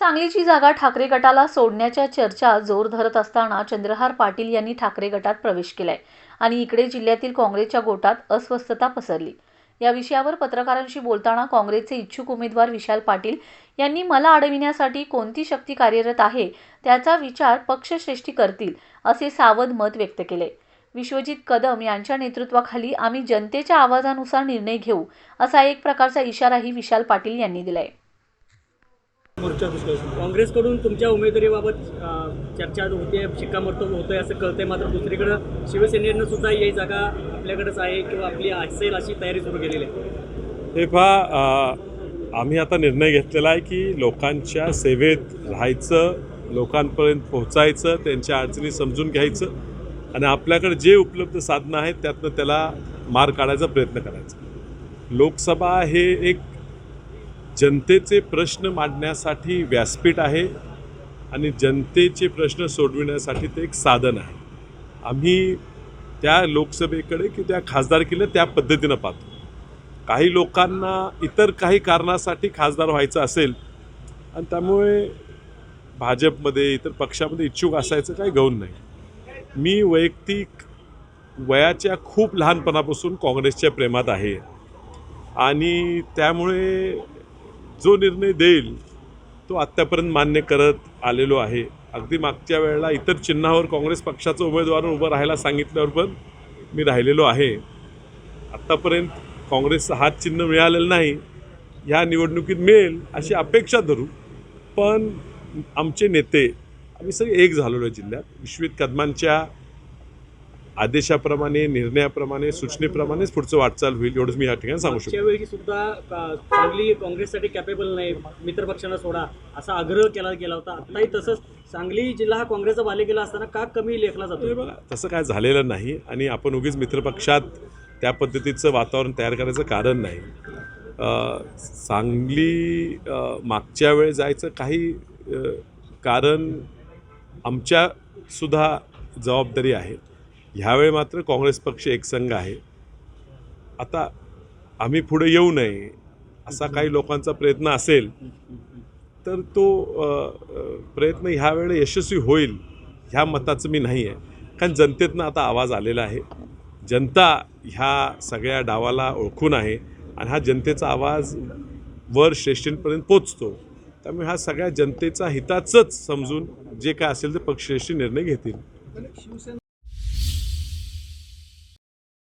सांगलीची जागा ठाकरे गटाला सोडण्याच्या चर्चा जोर धरत असताना चंद्रहार पाटील यांनी ठाकरे गटात प्रवेश केलाय आणि इकडे जिल्ह्यातील काँग्रेसच्या गोटात अस्वस्थता पसरली. या विषयावर पत्रकारांशी बोलताना काँग्रेसचे इच्छुक उमेदवार विशाल पाटील यांनी मला अडविण्यासाठी कोणती शक्ती कार्यरत आहे त्याचा विचार पक्षश्रेष्ठी करतील असे सावध मत व्यक्त केले. विश्वजित कदम यांच्या नेतृत्वाखाली आम्ही जनतेच्या आवाजानुसार निर्णय घेऊ असा एक प्रकारचा इशाराही विशाल पाटील यांनी दिलाय. काँग्रेसकडून तुमच्या उमेदवारीबाबत चर्चा होते शिक्कामोर्तब आहे असं कळतंय मात्र दुसरीकडं शिवसेनेनं सुद्धा ही जागा आपल्याकडेच आहे किंवा आपली असेल अशी तयारी सुरू केलेली आहे. हे पहा आम्ही आता निर्णय घेतलेला आहे की लोकांच्या सेवेत राहायचं लोकांपर्यंत पोहोचायचं त्यांच्या अडचणी समजून घ्यायचं आणि आपल्याकडे जे उपलब्ध साधनं आहेत त्यातनं त्याला मार काढायचा प्रयत्न करायचा. लोकसभा हे एक जनतेचे प्रश्न मांडण्यासाठी व्यासपीठ आहे आणि जनतेचे प्रश्न सोडविण्यासाठी ते एक साधन आहे. आम्ही त्या लोकसभेकडे की त्या खासदारकीला त्या पद्धतीनं पाहतो. काही लोकांना इतर काही कारणासाठी खासदार व्हायचं असेल आणि त्यामुळे भाजपमध्ये इतर पक्षामध्ये इच्छुक असायचं काही गौण नाही. मी वैयक्तिक वयाच्या खूप लहानपणापासून काँग्रेसच्या प्रेमात आहे. आणि त्यामुळे जो निर्णय देईल तो आत्तापर्यंत मान्य करत आलेलो आहे. अगदी मागच्या वेळेला इतर चिन्हावर काँग्रेस पक्षाचं उमेदवार उभं राहायला सांगितल्यावर पण मी राहिलेलो आहे. आत्तापर्यंत काँग्रेसचं हात चिन्ह मिळालेलं नाही. ह्या निवडणुकीत मिळेल अशी अपेक्षा धरू. पण आमचे नेते आम्ही सगळे एक झालेलो आहे जिल्ह्यात. विश्वित कदमांच्या आदेशाप्रमाणे निर्णयाप्रमाणे सूचनेप्रमाणेच पुढचं वाटचाल होईल एवढंच मी या ठिकाणी सांगू शकतो. मागच्या वेळी सुद्धा अ, सांगली काँग्रेससाठी कॅपेबल नाही मित्र पक्षांना सोडा असा आग्रह केला गेला होता. आताही तसंच सांगली जिल्हा हा काँग्रेसचा बालेकिल्ला असताना का कमी लेखला जातो बघा तसं काय झालेलं नाही आणि आपण उगीच मित्रपक्षात त्या पद्धतीचं वातावरण तयार करायचं कारण नाही. सांगली मागच्या वेळे जायचं काही कारण आमच्यासुद्धा जबाबदारी आहे. ह्यावेळी मात्र काँग्रेस पक्ष एकसंघ आहे. आता आम्ही पुढे येऊ नये असा काही लोकांचा प्रयत्न असेल तर तो प्रयत्न ह्यावेळी यशस्वी होईल ह्या मताचं मी नाही आहे कारण जनतेतनं आता आवाज आलेला आहे. जनता ह्या सगळ्या डावाला ओळखून आहे आणि हा जनतेचा आवाज वर श्रेष्ठींपर्यंत पोचतो. त्यामुळे हा सगळ्या जनतेचा हिताचंच समजून जे काय असेल ते पक्षश्रेष्ठी निर्णय घेतील.